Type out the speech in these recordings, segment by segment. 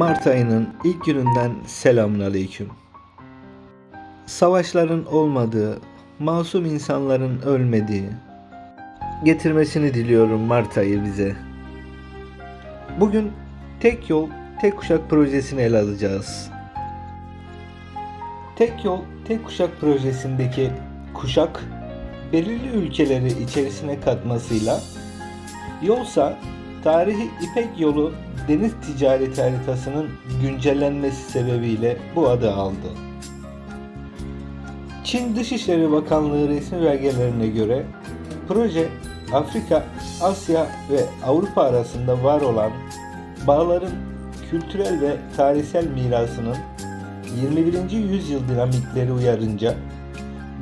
Mart ayının ilk gününden selamünaleyküm. Savaşların olmadığı, masum insanların ölmediği, getirmesini diliyorum Mart ayı bize. Bugün Tek Yol, Tek Kuşak projesini ele alacağız. Tek Yol, Tek Kuşak projesindeki kuşak, belirli ülkeleri içerisine katmasıyla Yolsa tarihi İpek Yolu deniz ticareti haritasının güncellenmesi sebebiyle bu adı aldı. Çin Dışişleri Bakanlığı resmi belgelerine göre proje Afrika, Asya ve Avrupa arasında var olan bağların kültürel ve tarihsel mirasının 21. yüzyıl dinamikleri uyarınca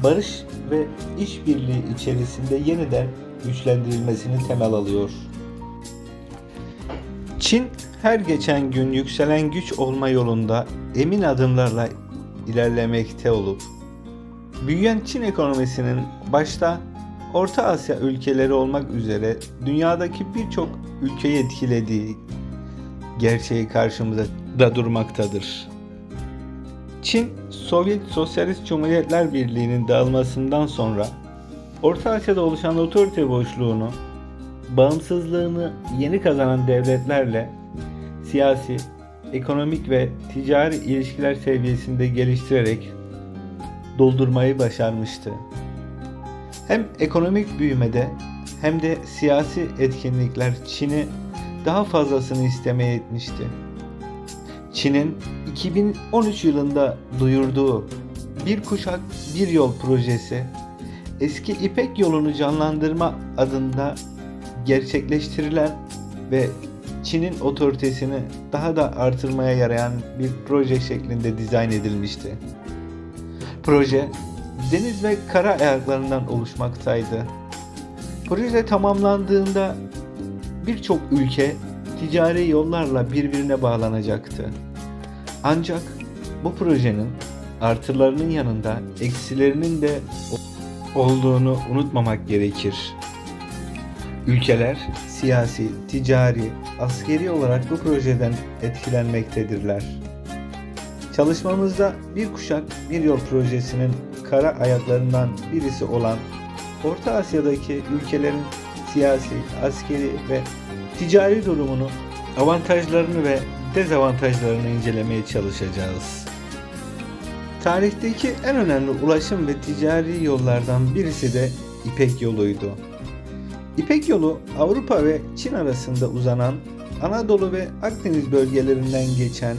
barış ve işbirliği içerisinde yeniden güçlendirilmesini temel alıyor. Çin her geçen gün yükselen güç olma yolunda emin adımlarla ilerlemekte olup büyüyen Çin ekonomisinin başta Orta Asya ülkeleri olmak üzere dünyadaki birçok ülkeyi etkilediği gerçeği karşımıza da durmaktadır. Çin, Sovyet Sosyalist Cumhuriyetler Birliği'nin dağılmasından sonra Orta Asya'da oluşan otorite boşluğunu, bağımsızlığını yeni kazanan devletlerle siyasi, ekonomik ve ticari ilişkiler seviyesinde geliştirerek doldurmayı başarmıştı. Hem ekonomik büyümede hem de siyasi etkinlikler Çin'i daha fazlasını istemeye etmişti. Çin'in 2013 yılında duyurduğu Bir Kuşak Bir Yol projesi eski İpek yolunu canlandırma adında gerçekleştirilen ve Çin'in otoritesini daha da artırmaya yarayan bir proje şeklinde dizayn edilmişti. Proje deniz ve kara ayaklarından oluşmaktaydı. Proje tamamlandığında birçok ülke ticari yollarla birbirine bağlanacaktı. Ancak bu projenin artılarının yanında eksilerinin de olduğunu unutmamak gerekir. Ülkeler siyasi, ticari, askeri olarak bu projeden etkilenmektedirler. Çalışmamızda bir kuşak bir yol projesinin kara ayaklarından birisi olan Orta Asya'daki ülkelerin siyasi, askeri ve ticari durumunu, avantajlarını ve dezavantajlarını incelemeye çalışacağız. Tarihteki en önemli ulaşım ve ticari yollardan birisi de İpek yoluydu. İpek yolu Avrupa ve Çin arasında uzanan Anadolu ve Akdeniz bölgelerinden geçen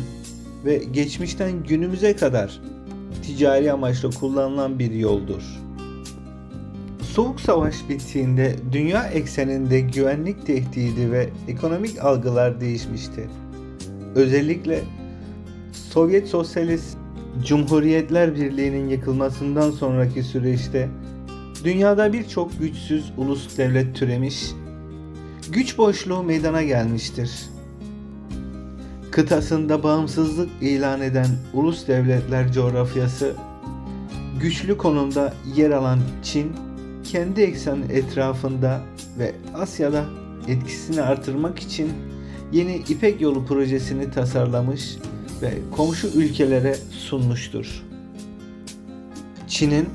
ve geçmişten günümüze kadar ticari amaçla kullanılan bir yoldur. Soğuk Savaş bittiğinde dünya ekseninde güvenlik tehdidi ve ekonomik algılar değişmişti. Özellikle Sovyet Sosyalist Cumhuriyetler Birliği'nin yıkılmasından sonraki süreçte dünyada birçok güçsüz ulus devlet türemiş, güç boşluğu meydana gelmiştir. Kıtasında bağımsızlık ilan eden ulus devletler coğrafyası, güçlü konumda yer alan Çin, kendi ekseni etrafında ve Asya'da etkisini artırmak için yeni İpek Yolu projesini tasarlamış ve komşu ülkelere sunmuştur. Çin'in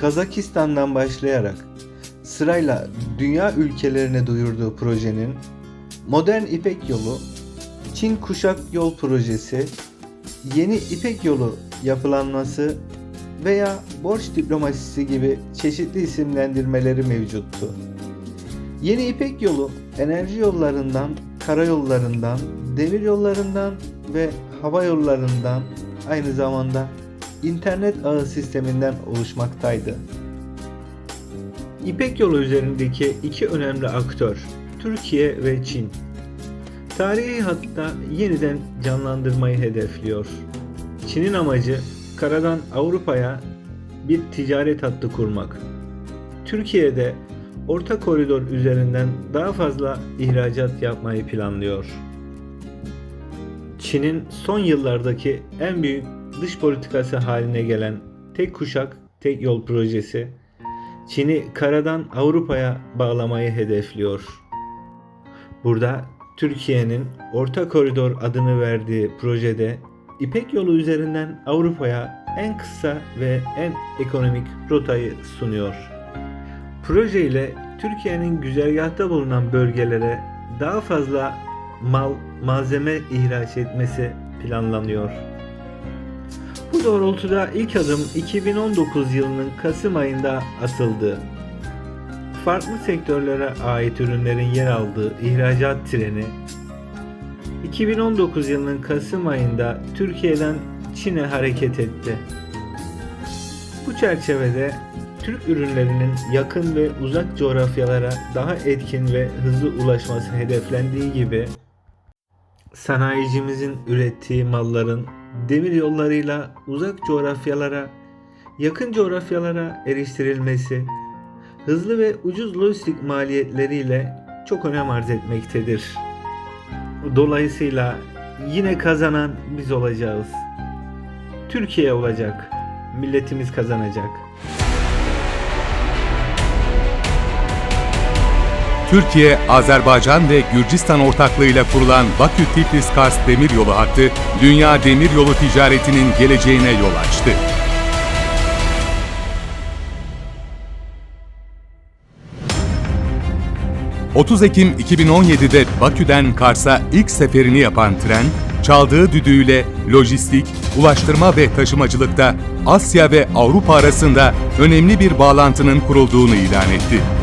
Kazakistan'dan başlayarak sırayla dünya ülkelerine duyurduğu projenin Modern İpek Yolu, Çin Kuşak Yol Projesi, Yeni İpek Yolu yapılanması veya borç diplomasisi gibi çeşitli isimlendirmeleri mevcuttu. Yeni İpek Yolu enerji yollarından, karayollarından, demir yollarından ve hava yollarından aynı zamanda internet ağı sisteminden oluşmaktaydı. İpek yolu üzerindeki iki önemli aktör Türkiye ve Çin. Tarihi hatta yeniden canlandırmayı hedefliyor. Çin'in amacı karadan Avrupa'ya bir ticaret hattı kurmak. Türkiye'de orta koridor üzerinden daha fazla ihracat yapmayı planlıyor. Çin'in son yıllardaki en büyük dış politikası haline gelen tek kuşak tek yol projesi Çin'i karadan Avrupa'ya bağlamayı hedefliyor. Burada Türkiye'nin Orta Koridor adını verdiği projede İpek Yolu üzerinden Avrupa'ya en kısa ve en ekonomik rotayı sunuyor. Proje ile Türkiye'nin güzergahta bulunan bölgelere daha fazla mal, malzeme ihraç etmesi planlanıyor. Bu doğrultuda ilk adım 2019 yılının Kasım ayında atıldı. Farklı sektörlere ait ürünlerin yer aldığı ihracat treni 2019 yılının Kasım ayında Türkiye'den Çin'e hareket etti. Bu çerçevede Türk ürünlerinin yakın ve uzak coğrafyalara daha etkin ve hızlı ulaşması hedeflendiği gibi sanayicimizin ürettiği malların demir yollarıyla uzak coğrafyalara, yakın coğrafyalara eriştirilmesi hızlı ve ucuz lojistik maliyetleriyle çok önem arz etmektedir. Dolayısıyla yine kazanan biz olacağız. Türkiye olacak. Milletimiz kazanacak. Türkiye, Azerbaycan ve Gürcistan ortaklığıyla kurulan Bakü-Tiflis-Kars demiryolu hattı, dünya demiryolu ticaretinin geleceğine yol açtı. ...30 Ekim 2017'de Bakü'den Kars'a ilk seferini yapan tren, çaldığı düdüğüyle lojistik, ulaştırma ve taşımacılıkta Asya ve Avrupa arasında önemli bir bağlantının kurulduğunu ilan etti.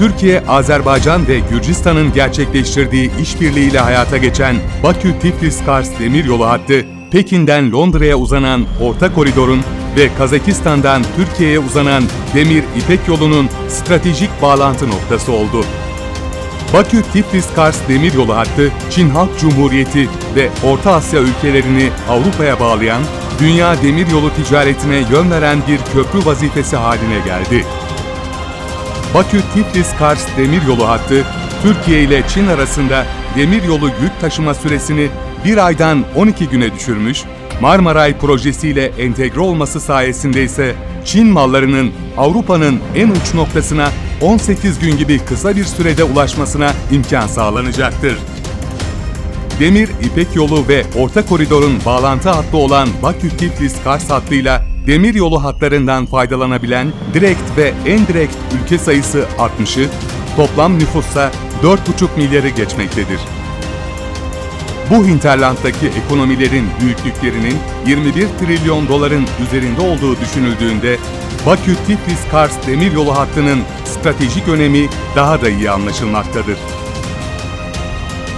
Türkiye, Azerbaycan ve Gürcistan'ın gerçekleştirdiği işbirliğiyle hayata geçen Bakü-Tiflis-Kars demiryolu hattı, Pekin'den Londra'ya uzanan Orta Koridor'un ve Kazakistan'dan Türkiye'ye uzanan Demir İpek yolunun stratejik bağlantı noktası oldu. Bakü-Tiflis-Kars demiryolu hattı, Çin Halk Cumhuriyeti ve Orta Asya ülkelerini Avrupa'ya bağlayan, dünya demiryolu ticaretine yön veren bir köprü vazifesi haline geldi. Bakü-Tiflis-Kars demiryolu hattı, Türkiye ile Çin arasında demiryolu yük taşıma süresini bir aydan 12 güne düşürmüş, Marmaray projesiyle entegre olması sayesinde ise Çin mallarının Avrupa'nın en uç noktasına 18 gün gibi kısa bir sürede ulaşmasına imkan sağlanacaktır. Demir, İpek yolu ve Orta Koridor'un bağlantı hattı olan Bakü-Tiflis-Kars hattıyla demir yolu hatlarından faydalanabilen direkt ve endirekt ülke sayısı 60'ı, toplam nüfussa 4,5 milyarı geçmektedir. Bu hinterlanddaki ekonomilerin büyüklüklerinin 21 trilyon doların üzerinde olduğu düşünüldüğünde Bakü-Tiflis-Kars demiryolu hattının stratejik önemi daha da iyi anlaşılmaktadır.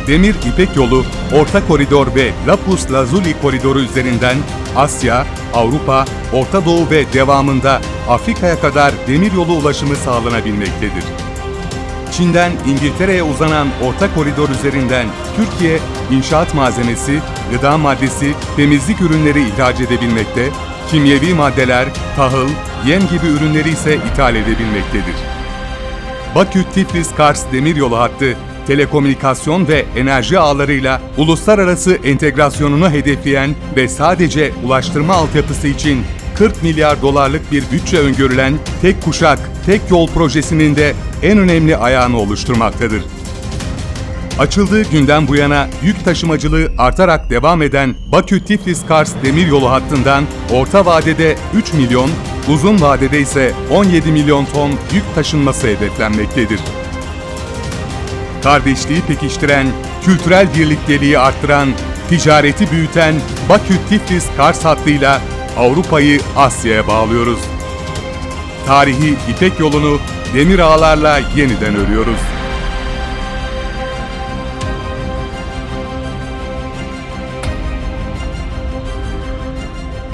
Demir İpek Yolu, Orta Koridor ve Lapus-Lazuli Koridoru üzerinden Asya, Avrupa, Orta Doğu ve devamında Afrika'ya kadar demiryolu ulaşımı sağlanabilmektedir. Çin'den İngiltere'ye uzanan Orta Koridor üzerinden Türkiye, inşaat malzemesi, gıda maddesi, temizlik ürünleri ihraç edebilmekte, kimyevi maddeler, tahıl, yem gibi ürünleri ise ithal edebilmektedir. Bakü-Tiflis-Kars demiryolu hattı, telekomünikasyon ve enerji ağlarıyla uluslararası entegrasyonunu hedefleyen ve sadece ulaştırma altyapısı için 40 milyar dolarlık bir bütçe öngörülen tek kuşak, tek yol projesinin de en önemli ayağını oluşturmaktadır. Açıldığı günden bu yana yük taşımacılığı artarak devam eden Bakü-Tiflis-Kars demiryolu hattından orta vadede 3 milyon, uzun vadede ise 17 milyon ton yük taşınması hedeflenmektedir. Kardeşliği pekiştiren, kültürel birlikteliği arttıran, ticareti büyüten Bakü-Tiflis-Kars hattıyla Avrupa'yı Asya'ya bağlıyoruz. Tarihi İpek yolunu demir ağlarla yeniden örüyoruz.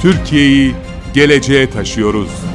Türkiye'yi geleceğe taşıyoruz.